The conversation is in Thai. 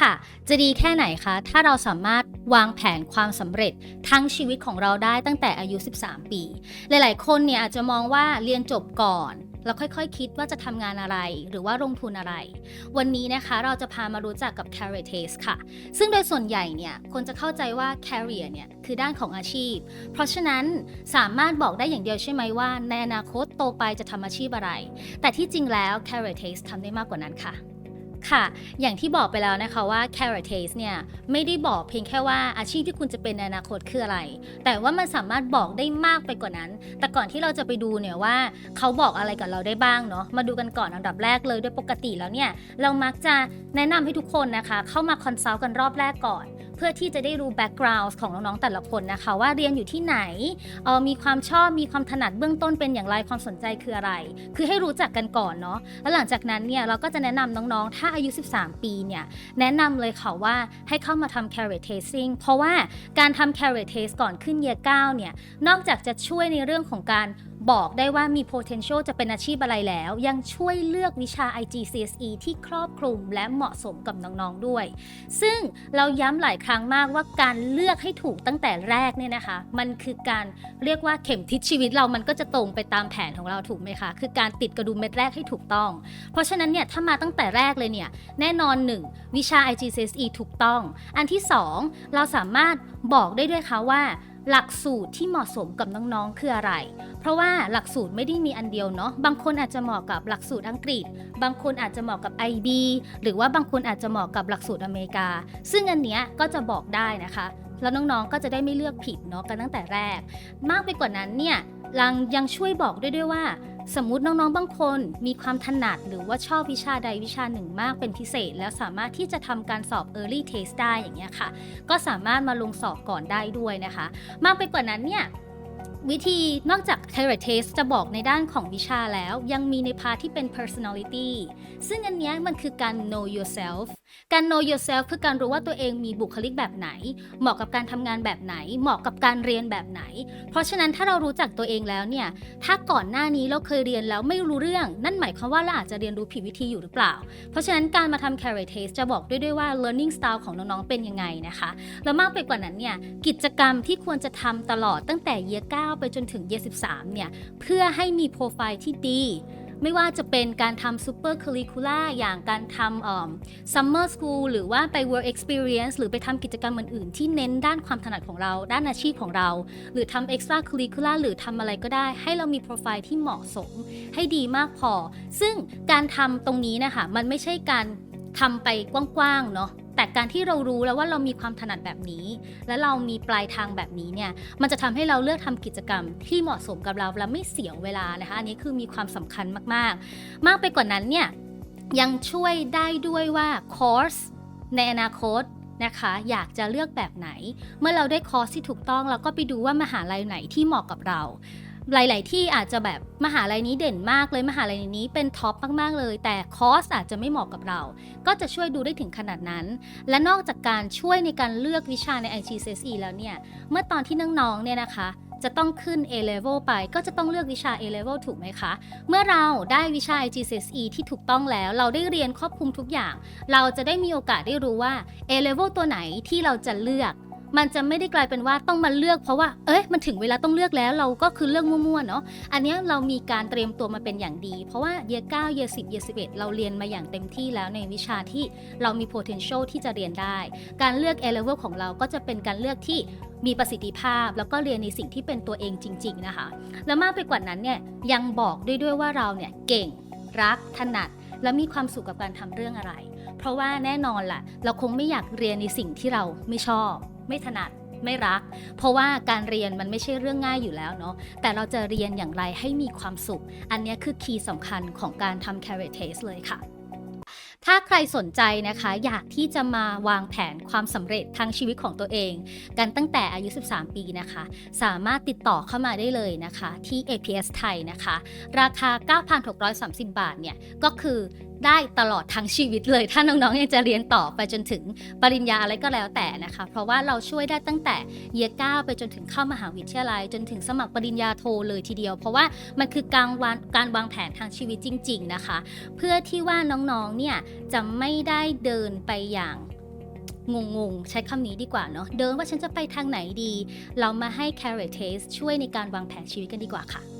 ค่ะ จะดีแค่ไหนคะ ถ้าเราสามารถวางแผนความสำเร็จทั้งชีวิตของเราได้ตั้งแต่อายุ 13 ปี หลาย ๆ คนเนี่ยอาจจะมองว่าเรียนจบก่อนแล้วค่อยๆคิดว่าจะทำงานอะไรหรือว่าลงทุนอะไร วันนี้นะคะเราจะพามารู้จักกับ career taste ค่ะ ซึ่งโดยส่วนใหญ่เนี่ยคนจะเข้าใจว่า career เนี่ยคือด้านของอาชีพ เพราะฉะนั้นสามารถบอกได้อย่างเดียวใช่ไหมว่าในอนาคตโตไปจะทำอาชีพอะไร แต่ที่จริงแล้ว career taste ทำได้มากกว่านั้นค่ะ ค่ะ อย่างที่บอกไปแล้วนะคะว่า career taste เนี่ยไม่ได้บอกเพียงแค่ว่าอาชีพที่คุณจะเป็นในอนาคตคืออะไร แต่ว่ามันสามารถบอกได้มากไปกว่านั้น แต่ก่อนที่เราจะไปดูเนี่ยว่าเขาบอกอะไรกับเราได้บ้างเนาะ มาดูกันก่อนอันดับแรกเลยโดยปกติแล้วเนี่ยเรามักจะแนะนำให้ทุกคนนะคะ เข้ามาคอนซัลท์กันรอบแรกก่อน เพื่อที่จะได้รู้แบ็กกราวน์ของน้องๆแต่ละคนนะคะ ว่าเรียนอยู่ที่ไหนเออมีความชอบมีความถนัดเบื้องต้นเป็นอย่างไรความสนใจคืออะไร คือให้รู้จักกันก่อนเนาะแล้วหลังจากนั้นเนี่ยเราก็จะแนะนำน้องๆ ถ้าอายุ 13 ปีเนี่ยแนะนำเลยค่ะว่าให้เข้ามาทำ career tasting เพราะว่าการทำ career taste ก่อนขึ้น year 9เนี่ยนอกจากจะช่วยในเรื่องของการ บอกได้ว่ามี potential จะเป็นอาชีพอะไรแล้ว ยังช่วยเลือกวิชา IGCSE ที่ครอบคลุมและเหมาะสมกับน้องๆด้วย ซึ่งเราย้ำหลายครั้งมากว่าการเลือกให้ถูกตั้งแต่แรกเนี่ยนะคะ มันคือการเรียกว่าเข็มทิศชีวิตเรามันก็จะตรงไปตามแผนของเราถูกไหมคะ คือการติดกระดุมเม็ดแรกให้ถูกต้อง เพราะฉะนั้นเนี่ยถ้ามาตั้งแต่แรกเลยเนี่ยแน่นอน 1 วิชา IGCSE ถูกต้อง อันที่ 2 เราสามารถบอกได้ด้วยคะว่า หลักสูตรที่เหมาะสมกับน้องๆ คืออะไร เพราะว่าหลักสูตรไม่ได้มีอันเดียวเนาะ บางคนอาจจะเหมาะกับหลักสูตรอังกฤษ บางคนอาจจะเหมาะกับ IB หรือว่าบางคนอาจจะเหมาะกับหลักสูตรอเมริกา ซึ่งอันเนี้ยก็จะบอกได้นะคะ แล้วน้องๆ ก็จะได้ไม่เลือกผิดเนาะกันตั้งแต่แรก มากไปกว่านั้นเนี่ยยังยังช่วยบอกด้วยด้วยว่า สมมุติน้องๆ บางคนมีความถนัดหรือว่าชอบวิชาใดวิชาหนึ่งมากเป็นพิเศษ แล้วสามารถที่จะทำการสอบ Early Test ได้อย่างเงี้ยค่ะ ก็สามารถมาลงสอบก่อนได้ด้วยนะคะ มากไปกว่านั้นเนี่ย วิธีนอกจาก Career Test จะบอกในด้านของวิชาแล้ว ยังมีในพาที่เป็น personality ซึ่งอันนี้มันคือการ know yourself การ know yourself คือการรู้ว่าตัวเองมีบุคลิกแบบไหน เหมาะกับการทำงานแบบไหน เหมาะกับการเรียนแบบไหน เพราะฉะนั้นถ้าเรารู้จักตัวเองแล้วเนี่ย ถ้าก่อนหน้านี้เราเคยเรียนแล้วไม่รู้เรื่อง นั่นหมายความว่าเราอาจจะเรียนรู้ผิดวิธีอยู่หรือเปล่า เพราะฉะนั้นการมาทำ career test จะบอกด้วยด้วยว่า learning style ของน้องๆเป็นยังไงนะคะ แล้วมากไปกว่านั้นเนี่ย กิจกรรมที่ควรจะทำตลอดตั้งแต่ year 9ไปจนถึง year 13เนี่ยเพื่อให้มีโปรไฟล์ที่ดี ไม่ว่าจะเป็นการทำ super curricular อย่างการทำเอิ่ม summer school หรือว่าไป work experience หรือไปทำกิจกรรมอื่นๆ ที่เน้นด้านความถนัดของเรา ด้านอาชีพของเรา หรือทำ extra curricular หรือทำอะไรก็ได้ ให้เรามีโปรไฟล์ที่เหมาะสม ให้ดีมากพอ ซึ่งการทำตรงนี้นะคะมันไม่ใช่การทำไปกว้างๆเนาะ แต่การที่เรารู้แล้วว่าเรามีความถนัดแบบนี้ และเรามีปลายทางแบบนี้เนี่ยมันจะทำให้เราเลือกทำกิจกรรมที่เหมาะสมกับเราและไม่เสียเวลานะคะอันนี้คือมีความสำคัญมากๆ มากไปกว่านั้นเนี่ยยังช่วยได้ด้วยว่าคอร์สในอนาคตนะคะอยากจะเลือกแบบไหน เมื่อเราได้คอร์สที่ถูกต้องเราก็ไปดูว่ามหาลัยไหนที่เหมาะกับเรา หลาย ๆ ที่อาจจะแบบมหาลัยนี้เด่นมากเลยมหาลัยนี้เป็นท็อปมาก ๆ เลย แต่คอร์สอาจจะไม่เหมาะกับเรา ก็จะช่วยดูได้ถึงขนาดนั้น และนอกจากการช่วยในการเลือกวิชาใน IGCSE แล้วเนี่ย เมื่อตอนที่น้อง ๆ เนี่ยนะคะ จะต้องขึ้น A level ไปก็จะต้องเลือกวิชา A level ถูกไหมคะ เมื่อเราได้วิชา IGCSE ที่ถูกต้องแล้ว เราได้เรียนครอบคลุมทุกอย่าง เราจะได้มีโอกาสได้รู้ว่า A level ตัวไหนที่เราจะเลือก มันจะไม่ได้กลายเป็นว่าต้องมาเลือกเพราะว่า เอ้ยมันถึงเวลาต้องเลือกแล้วเราก็คือเลือกมั่วๆเนาะ อันนี้เรามีการเตรียมตัวมาเป็นอย่างดี เพราะว่า year 9 year 10 year 11เราเรียนมาอย่างเต็มที่แล้วในวิชาที่เรามี potential ที่จะเรียนได้ การเลือก A level ของเราก็จะเป็นการเลือกที่มีประสิทธิภาพแล้วก็เรียนในสิ่งที่เป็นตัวเองจริง ๆ นะคะ แล้วมากไปกว่านั้นเนี่ยยังบอกด้วยด้วยว่าเราเนี่ยเก่งรักถนัด และมีความสุขกับการทำเรื่องอะไร เพราะว่าแน่นอนล่ะ เราคงไม่อยากเรียนในสิ่งที่เราไม่ชอบ ไม่ถนัดไม่รัก เพราะว่าการเรียนมันไม่ใช่เรื่องง่ายอยู่แล้วเนาะแต่เราจะเรียนอย่างไรให้มีความสุข อันนี้คือคีย์สำคัญของการทำ career test เลยค่ะถ้าใครสนใจนะคะอยากที่จะมาวางแผนความสำเร็จทางชีวิตของตัวเอง กันตั้งแต่อายุ 13 ปีนะคะ สามารถติดต่อเข้ามาได้เลยนะคะ ที่ APS ไทยนะคะ ราคา 9,630 บาทเนี่ย ก็คือ ได้ตลอดทั้งชีวิตเลย ถ้าน้องๆยังจะเรียนต่อไปจนถึงปริญญาอะไรก็แล้วแต่นะคะ เพราะว่าเราช่วยได้ตั้งแต่เยีย9ไปจนถึงเข้ามหาวิทยาลัย จนถึงสมัครปริญญาโทเลยทีเดียว เพราะว่ามันคือการวางการวางแผนทางชีวิตจริง ๆนะคะ เพื่อที่ว่าน้องๆเนี่ยจะไม่ได้เดินไปอย่างงงๆ ใช้คำนี้ดีกว่าเนาะเดินว่าฉันจะไปทางไหนดี เรามาให้ Carrot Taste ช่วยในการวางแผนชีวิตกันดีกว่าค่ะ